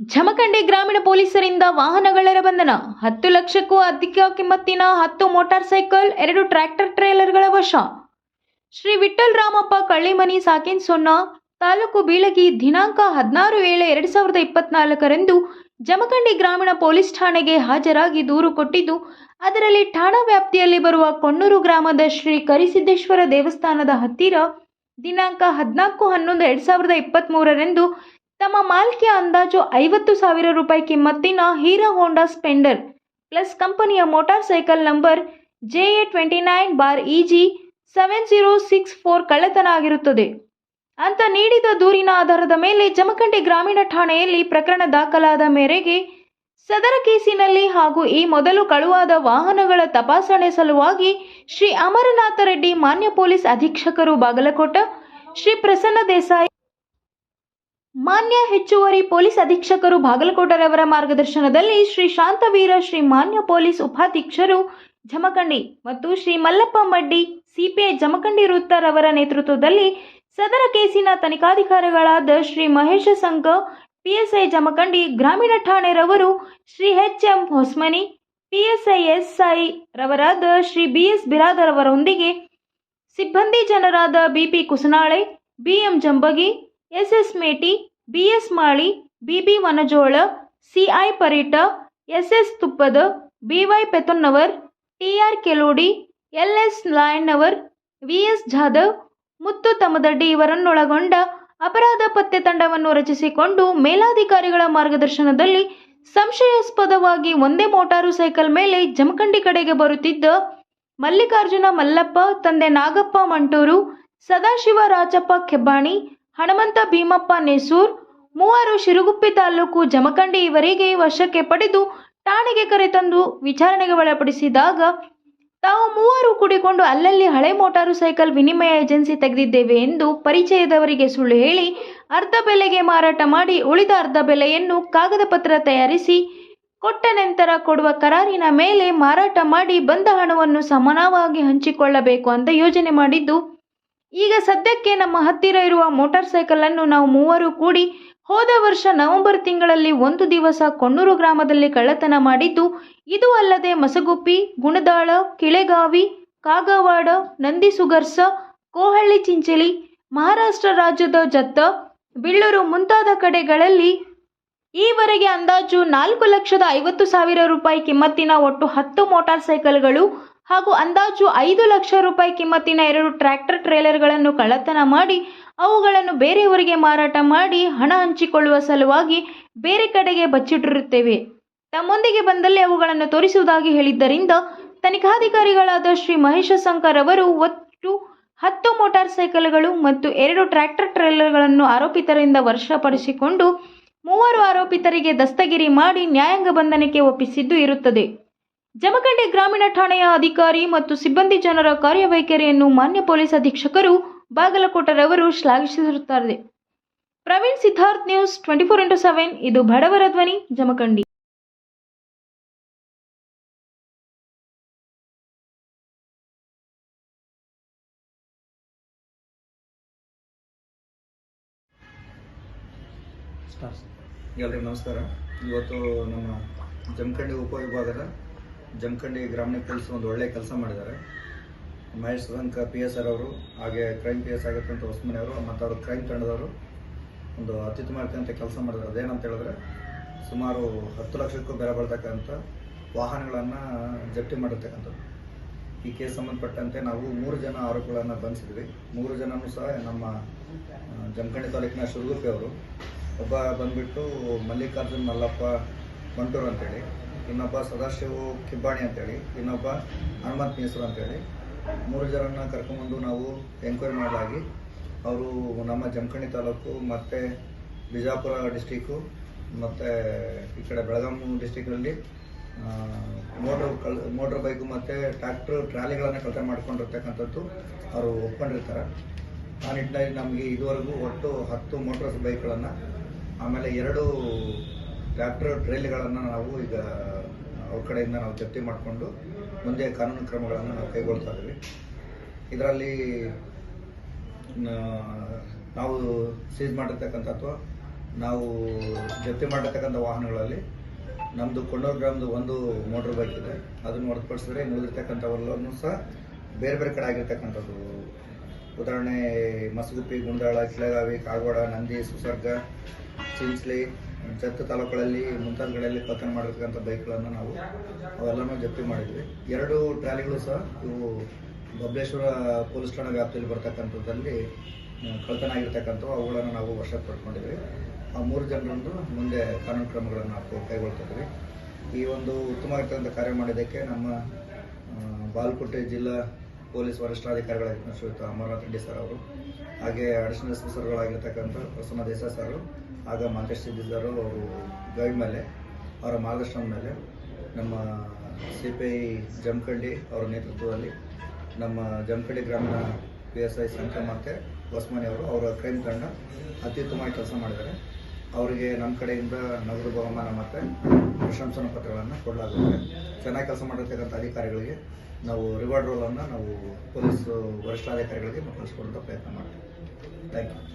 ಜಮಖಂಡಿ ಗ್ರಾಮೀಣ ಪೊಲೀಸರಿಂದ ವಾಹನಗಳ ಬಂಧನ. ಹತ್ತು ಲಕ್ಷಕ್ಕೂ ಅಧಿಕ ಕಿಮ್ಮತ್ತಿನ ಹತ್ತು ಮೋಟಾರ್ ಸೈಕಲ್, ಎರಡು ಟ್ರ್ಯಾಕ್ಟರ್ ಟ್ರೇಲರ್ಗಳ ವಶ. ಶ್ರೀ ವಿಠಲ್ ರಾಮಪ್ಪ ಕಳ್ಳಿಮನಿ ಸಾಕಿನ್ ಸೊನ್ನ, ತಾಲೂಕು ಬೀಳಗಿ, ದಿನಾಂಕ ಹದಿನಾರು ಏಳು ಎರಡು ಸಾವಿರದ ಇಪ್ಪತ್ನಾಲ್ಕರಂದು ಜಮಖಂಡಿ ಗ್ರಾಮೀಣ ಪೊಲೀಸ್ ಠಾಣೆಗೆ ಹಾಜರಾಗಿ ದೂರು ಕೊಟ್ಟಿದ್ದು, ಅದರಲ್ಲಿ ಠಾಣಾ ವ್ಯಾಪ್ತಿಯಲ್ಲಿ ಬರುವ ಕೊಣ್ಣೂರು ಗ್ರಾಮದ ಶ್ರೀ ಕರಿಸಿದ್ದೇಶ್ವರ ದೇವಸ್ಥಾನದ ಹತ್ತಿರ ದಿನಾಂಕ ಹದಿನಾಲ್ಕು ಹನ್ನೊಂದು ಎರಡು ಸಾವಿರದ ಇಪ್ಪತ್ತ್ಮೂರರಂದು ತಮ್ಮ ಮಾಲ್ಕಿಯ ಅಂದಾಜು ಐವತ್ತು ಸಾವಿರ ರೂಪಾಯಿ ಕಿಮ್ಮತ್ತಿನ ಹೀರೋ ಹೋಂಡಾ ಸ್ಪೆಂಡರ್ ಪ್ಲಸ್ ಕಂಪನಿಯ motor cycle number J A twenty nine bar E G seven zero six four ಕಳ್ಳತನ ಆಗಿರುತ್ತದೆ. ಅಂತ ನೀಡಿದ ದೂರಿನ ಆಧಾರದ ಮೇಲೆ ಜಮಖಂಡಿ ಗ್ರಾಮೀಣ ಠಾಣೆಯಲ್ಲಿ ಪ್ರಕರಣ ದಾಖಲಾದ ಮೇರೆಗೆ ಸದರ ಕೇಸಿನಲ್ಲಿ ಹಾಗೂ ಈ ಮೊದಲು ಕಳುವಾದ ವಾಹನಗಳ ತಪಾಸಣೆ ಸಲುವಾಗಿ ಶ್ರೀ ಅಮರನಾಥ ರೆಡ್ಡಿ ಮಾನ್ಯ ಪೊಲೀಸ್ ಅಧೀಕ್ಷಕರು ಬಾಗಲಕೋಟ, ಶ್ರೀ ಪ್ರಸನ್ನ ದೇಸಾಯಿ ಮಾನ್ಯ ಹೆಚ್ಚುವರಿ ಪೊಲೀಸ್ ಅಧೀಕ್ಷಕರು ಬಾಗಲಕೋಟರವರ ಮಾರ್ಗದರ್ಶನದಲ್ಲಿ ಶ್ರೀ ಶಾಂತವೀರ, ಶ್ರೀ ಮಾನ್ಯ ಪೊಲೀಸ್ ಉಪಾಧೀಕ್ಷರು ಜಮಖಂಡಿ ಮತ್ತು ಶ್ರೀ ಮಲ್ಲಪ್ಪ ಮಡ್ಡಿ, ಸಿಪಿಐ ಜಮಖಂಡಿ ವೃತ್ತರವರ ನೇತೃತ್ವದಲ್ಲಿ ಸದರ ಕೇಸಿನ ತನಿಖಾಧಿಕಾರಿಗಳಾದ ಶ್ರೀ ಮಹೇಶ ಸಂಘ, ಪಿಎಸ್ಐ ಜಮಖಂಡಿ, ಗ್ರಾಮೀಣ ಠಾಣೆರವರು Shri H M Hosmani, PSI SI ರವರಾದ Shri B S Biradar ಅವರೊಂದಿಗೆ ಸಿಬ್ಬಂದಿ ಜನರಾದ BP Kusanale, BM Jambagi, SS Meti BS Mali, BB Vanajola, CI Parita, SS Tuppad, BY Petonnavar TR Kelodi, LS Layannavar VS Jadhav, Muttu Tamadaddi ಇವರನ್ನೊಳಗೊಂಡ ಅಪರಾಧ ಪತ್ತೆ ತಂಡವನ್ನು ರಚಿಸಿಕೊಂಡು ಮೇಲಾಧಿಕಾರಿಗಳ ಮಾರ್ಗದರ್ಶನದಲ್ಲಿ ಸಂಶಯಾಸ್ಪದವಾಗಿ ಒಂದೇ motor cycle ಮೇಲೆ ಜಮಖಂಡಿ ಕಡೆಗೆ ಬರುತ್ತಿದ್ದ ಮಲ್ಲಿಕಾರ್ಜುನ ಮಲ್ಲಪ್ಪ, ತಂದೆ ನಾಗಪ್ಪ ಮಂಟೂರು, ಸದಾಶಿವ ರಾಜಪ್ಪ ಕೆಬ್ಬಾಣಿ ಹಣಮಂತ ಭೀಮಪ್ಪ ನೆಸೂರ್, ಮೂವರು ಶಿರುಗುಪ್ಪಿ ತಾಲೂಕು ಜಮಖಂಡಿ ಇವರಿಗೆ ವಶಕ್ಕೆ ಪಡೆದು ಠಾಣೆಗೆ ಕರೆತಂದು ವಿಚಾರಣೆಗೆ ಒಳಪಡಿಸಿದಾಗ, ತಾವು ಮೂವರು ಕೂಡಿಕೊಂಡು ಅಲ್ಲಲ್ಲಿ ಹಳೆ ಮೋಟಾರು ಸೈಕಲ್ ವಿನಿಮಯ ಏಜೆನ್ಸಿ ತೆಗೆದಿದ್ದೇವೆ ಎಂದು ಪರಿಚಯದವರಿಗೆ ಸುಳ್ಳು ಹೇಳಿ, ಅರ್ಧ ಬೆಲೆಗೆ ಮಾರಾಟ ಮಾಡಿ ಉಳಿದ ಅರ್ಧ ಬೆಲೆಯನ್ನು ಕಾಗದ ಪತ್ರ ತಯಾರಿಸಿ ಕೊಟ್ಟ ನಂತರ ಕೊಡುವ ಕರಾರಿನ ಮೇಲೆ ಮಾರಾಟ ಮಾಡಿ ಬಂದ ಹಣವನ್ನು ಸಮಾನವಾಗಿ ಹಂಚಿಕೊಳ್ಳಬೇಕು ಅಂತ ಯೋಜನೆ ಮಾಡಿದ್ದು ಈಗ ಸದ್ಯಕ್ಕೆ ನಮ್ಮ ಹತ್ತಿರ ಇರುವ ಮೋಟಾರ್ ಸೈಕಲನ್ನು ನಾವು ಮೂವರು ಕೂಡಿ ಹೋದ ವರ್ಷ ನವೆಂಬರ್ ತಿಂಗಳಲ್ಲಿ ಒಂದು ದಿವಸ ಕೊಣ್ಣೂರು ಗ್ರಾಮದಲ್ಲಿ ಕಳ್ಳತನ ಮಾಡಿದ್ದು, ಇದು ಅಲ್ಲದೆ ಮಸಗುಪ್ಪಿ, ಗುಣದಾಳ, ಕಿಳೆಗಾವಿ, ಕಾಗವಾಡ ನಂದಿ ಸುಗರ್ಸ ಕೋಹಳ್ಳಿ ಚಿಂಚಲಿ, ಮಹಾರಾಷ್ಟ್ರ ರಾಜ್ಯದ ಜತ್ತ ಬಿಳ್ಳೂರು ಮುಂತಾದ ಕಡೆಗಳಲ್ಲಿ ಈವರೆಗೆ ಅಂದಾಜು ನಾಲ್ಕು ಲಕ್ಷದ ಐವತ್ತು ಸಾವಿರ ರೂಪಾಯಿ ಕಿಮ್ಮತ್ತಿನ ಒಟ್ಟು ಹತ್ತು ಮೋಟಾರ್ ಸೈಕಲ್ಗಳು ಹಾಗೂ ಅಂದಾಜು ಐದು ಲಕ್ಷ ರೂಪಾಯಿ ಕಿಮ್ಮತ್ತಿನ ಎರಡು ಟ್ರ್ಯಾಕ್ಟರ್ ಟ್ರೇಲರ್ಗಳನ್ನು ಕಳ್ಳತನ ಮಾಡಿ, ಅವುಗಳನ್ನು ಬೇರೆಯವರಿಗೆ ಮಾರಾಟ ಮಾಡಿ, ಹಣ ಹಂಚಿಕೊಳ್ಳುವ ಸಲುವಾಗಿ ಬೇರೆ ಕಡೆಗೆ ಬಚ್ಚಿಟ್ಟಿರುತ್ತೇವೆ. ತಮ್ಮೊಂದಿಗೆ ಬಂದಲ್ಲಿ ಅವುಗಳನ್ನು ತೋರಿಸುವುದಾಗಿ ಹೇಳಿದ್ದರಿಂದ ತನಿಖಾಧಿಕಾರಿಗಳಾದ ಶ್ರೀ ಮಹೇಶ ಶಂಕರ್ ಅವರು ಒಟ್ಟು ಹತ್ತು ಮೋಟಾರ್ ಸೈಕಲ್ಗಳು ಮತ್ತು ಎರಡು ಟ್ರ್ಯಾಕ್ಟರ್ ಟ್ರೇಲರ್ಗಳನ್ನು ಆರೋಪಿತರಿಂದ ವಶಪಡಿಸಿಕೊಂಡು, ಮೂವರು ಆರೋಪಿತರಿಗೆ ದಸ್ತಗಿರಿ ಮಾಡಿ ನ್ಯಾಯಾಂಗ ಬಂಧನಕ್ಕೆ ಒಪ್ಪಿಸಿದ್ದು ಇರುತ್ತದೆ. ಜಮಖಂಡಿ ಗ್ರಾಮೀಣ ಠಾಣೆಯ ಅಧಿಕಾರಿ ಮತ್ತು ಸಿಬ್ಬಂದಿ ಜನರ ಕಾರ್ಯವೈಖರಿಯನ್ನು ಮಾನ್ಯ ಪೊಲೀಸ್ ಅಧೀಕ್ಷಕರು ಬಾಗಲಕೋಟರವರು ಶ್ಲಾಘಿಸಿರುತ್ತಾರೆ. Praveen Siddharth news twenty four into seven, ಇದು ಬಡವರ ಧ್ವನಿ, ಜಮಖಂಡಿ. ಎಲ್ಲರಿಗೂ ನಮಸ್ಕಾರ. ಇವತ್ತು ನಮ್ಮ ಜಮಖಂಡಿ ಉಪವಿಭಾಗದ ಜಮಖಂಡಿ ಗ್ರಾಮೀಣ ಪೊಲೀಸ್ ಒಂದು ಒಳ್ಳೆಯ ಕೆಲಸ ಮಾಡಿದ್ದಾರೆ. Mahesh Sadanka P S R ಅವರು, ಹಾಗೆ ಕ್ರೈಮ್ ಪಿ ಎಸ್ ಆಗಿರ್ತಂಥ ಹೊಸ್ಮನೆ ಅವರು, ಮತ್ತು ಅವರು ಕ್ರೈಮ್ ತಂಡದವರು ಒಂದು ಅತ್ಯುತ್ತಮವಾದಂಥ ಕೆಲಸ ಮಾಡಿದ್ದಾರೆ. ಅದೇನಂತ ಹೇಳಿದ್ರೆ, ಸುಮಾರು ಹತ್ತು ಲಕ್ಷಕ್ಕೂ ಬೆಲೆ ಬರ್ತಕ್ಕಂಥ ವಾಹನಗಳನ್ನು ಜಪ್ತಿ ಮಾಡಿರ್ತಕ್ಕಂಥದ್ದು. ಈ ಕೇಸ್ ಸಂಬಂಧಪಟ್ಟಂತೆ ನಾವು ಮೂರು ಜನ ಆರೋಪಿಗಳನ್ನು ಬಂಧಿಸಿದ್ವಿ. ಮೂರು ಜನನೂ ಸಹ ನಮ್ಮ ಜಮಖಂಡಿ ತಾಲೂಕಿನ ಶಿರುಗುಪ್ಪಿ ಅವರು. ಒಬ್ಬ ಬಂದ್ಬಿಟ್ಟು ಮಲ್ಲಿಕಾರ್ಜುನ್ ಮಲ್ಲಪ್ಪ ಮಂಟೂರು ಅಂತೇಳಿ. ಇನ್ನೊಬ್ಬ ಸದಾಶಿವ ಕಿಬ್ಬಾಣಿ ಅಂತೇಳಿ, ಇನ್ನೊಬ್ಬ ಹನುಮಂತ್ ಮೀಸರು ಅಂತೇಳಿ. ಮೂರು ಜನರನ್ನ ಕರ್ಕೊಂಬಂದು ನಾವು ಎಂಕ್ವೈರಿ ಮಾಡಲಾಗಿ, ಅವರು ನಮ್ಮ ಜಮಖಂಡಿ ತಾಲೂಕು ಮತ್ತು ಬಿಜಾಪುರ ಡಿಸ್ಟಿಕ್ಕು ಮತ್ತು ಈ ಕಡೆ ಬೆಳಗಾವಿ ಡಿಸ್ಟಿಕ್ನಲ್ಲಿ ಮೋಟ್ರ್ ಕಳ್ ಮೋಟ್ರ್ ಬೈಕು ಮತ್ತು ಟ್ರ್ಯಾಕ್ಟ್ರ್ ಟ್ರಾಲಿಗಳನ್ನು ಕಳತೆ ಮಾಡ್ಕೊಂಡಿರ್ತಕ್ಕಂಥದ್ದು ಅವರು ಒಪ್ಕೊಂಡಿರ್ತಾರೆ. ಆ ನಿಟ್ಟಿನಲ್ಲಿ ನಮಗೆ ಇದುವರೆಗೂ ಒಟ್ಟು ಹತ್ತು ಮೋಟ್ರಸ್ ಬೈಕ್ಗಳನ್ನು ಆಮೇಲೆ ಎರಡು ಟ್ರ್ಯಾಕ್ಟ್ರ್ ಟ್ರೇಲ್ಗಳನ್ನು ನಾವು ಈಗ ಅವ್ರ ಕಡೆಯಿಂದ ನಾವು ಜಪ್ತಿ ಮಾಡಿಕೊಂಡು ಮುಂದೆ ಕಾನೂನು ಕ್ರಮಗಳನ್ನು ನಾವು ಕೈಗೊಳ್ತಾ ಇದ್ದೀವಿ. ಇದರಲ್ಲಿ ನಾವು ಸೀಸ್ ಮಾಡಿರ್ತಕ್ಕಂಥ ಅಥವಾ ನಾವು ಜಪ್ತಿ ಮಾಡಿರ್ತಕ್ಕಂಥ ವಾಹನಗಳಲ್ಲಿ ನಮ್ಮದು ಕೊಂಡೂರು ಗ್ರಾಮದ ಒಂದು ಮೋಟ್ರ್ ಬೈಕ್ ಇದೆ. ಅದನ್ನು ಹೊರತುಪಡಿಸಿದ್ರೆ ಉಳಿದಿರ್ತಕ್ಕಂಥವೆಲ್ಲವನ್ನೂ ಸಹ ಬೇರೆ ಬೇರೆ ಕಡೆ ಆಗಿರ್ತಕ್ಕಂಥದ್ದು. ಉದಾಹರಣೆ, ಮಸಗುಪ್ಪಿ, ಗುಂಡಾಳ, ಕಿಳಗಾವಿ ಕಾಗೋಡ ನಂದಿ, ಸುಸರ್ಗ ಚಿಂಚ್ಲಿ, ಜತ್ತು ತಾಲೂಕುಗಳಲ್ಲಿ ಮುಂತಾದ ಕಡೆಯಲ್ಲಿ ಪತನ ಮಾಡಿರ್ತಕ್ಕಂಥ ಬೈಕ್ಗಳನ್ನು ನಾವು ಅವೆಲ್ಲನೂ ಜಪ್ತಿ ಮಾಡಿದ್ವಿ. ಎರಡು ಟ್ರಾಲಿಗಳು ಸಹ ಇವು ಬಬ್ಲೇಶ್ವರ ಪೊಲೀಸ್ ಠಾಣಾ ವ್ಯಾಪ್ತಿಯಲ್ಲಿ ಬರ್ತಕ್ಕಂಥದ್ದಲ್ಲಿ ಕಳ್ತನ ಆಗಿರ್ತಕ್ಕಂಥವು ಅವುಗಳನ್ನು ನಾವು ವಶಕ್ಕೆ ಪಡ್ಕೊಂಡಿದ್ವಿ ಆ ಮೂರು ಜನರಂದು ಮುಂದೆ ಕಾನೂನು ಕ್ರಮಗಳನ್ನು ನಾವು ಕೈಗೊಳ್ತಿದ್ವಿ. ಈ ಒಂದು ಉತ್ತಮವಾಗಿರ್ತಕ್ಕಂಥ ಕಾರ್ಯ ಮಾಡಿದ್ದಕ್ಕೆ ನಮ್ಮ ಬಾಲ್ಕೋಟೆ ಜಿಲ್ಲಾ ಪೊಲೀಸ್ ವರಿಷ್ಠಾಧಿಕಾರಿಗಳಾಗಿರ್ತಕ್ಕಂಥ ಶ್ರೀಯುತ ಅಮರನಾಥ್ ರೆಡ್ಡಿ ಸರ್ ಅವರು, ಹಾಗೆ additional S Prasanna Desai sir ಆಗ ಮಾಂತೇಶ್ ಸಿದ್ದಿ ಸರ್ ಅವರು ಗೈಡ್ ಮೇಲೆ, ಅವರ ಮಾರ್ಗದರ್ಶನ ಮೇಲೆ ನಮ್ಮ ಸಿ ಪಿ ಐ ಜಮಖಂಡಿ ಅವರ ನೇತೃತ್ವದಲ್ಲಿ ನಮ್ಮ ಜಮಖಂಡಿ ಗ್ರಾಮೀಣ ಪಿ ಎಸ್ ಐ ಸಂಖ್ಯೆ ಹೊಸ್ಮನಿ ಅವರು ಅವರ ಕ್ರೈಮ್ ತಂಡ ಅತ್ಯುತ್ತಮವಾಗಿ ಕೆಲಸ ಮಾಡಿದ್ದಾರೆ. ಅವರಿಗೆ ನಮ್ಮ ಕಡೆಯಿಂದ ನಗದು ಬಹುಮಾನ ಮತ್ತು ಪ್ರಶಂಸನಾ ಪತ್ರಗಳನ್ನು ಕೊಡಲಾಗುತ್ತೆ. ಚೆನ್ನಾಗಿ ಕೆಲಸ ಮಾಡಿರ್ತಕ್ಕಂಥ ಅಧಿಕಾರಿಗಳಿಗೆ ನಾವು ರಿವಾರ್ಡ್ ರೋಲನ್ನು ನಾವು ಪೊಲೀಸ್ ವರಿಷ್ಠಾಧಿಕಾರಿಗಳಿಗೆ ಕಳಿಸ್ಕೊಡುವಂಥ ಪ್ರಯತ್ನ ಮಾಡ್ತೀವಿ. Thank you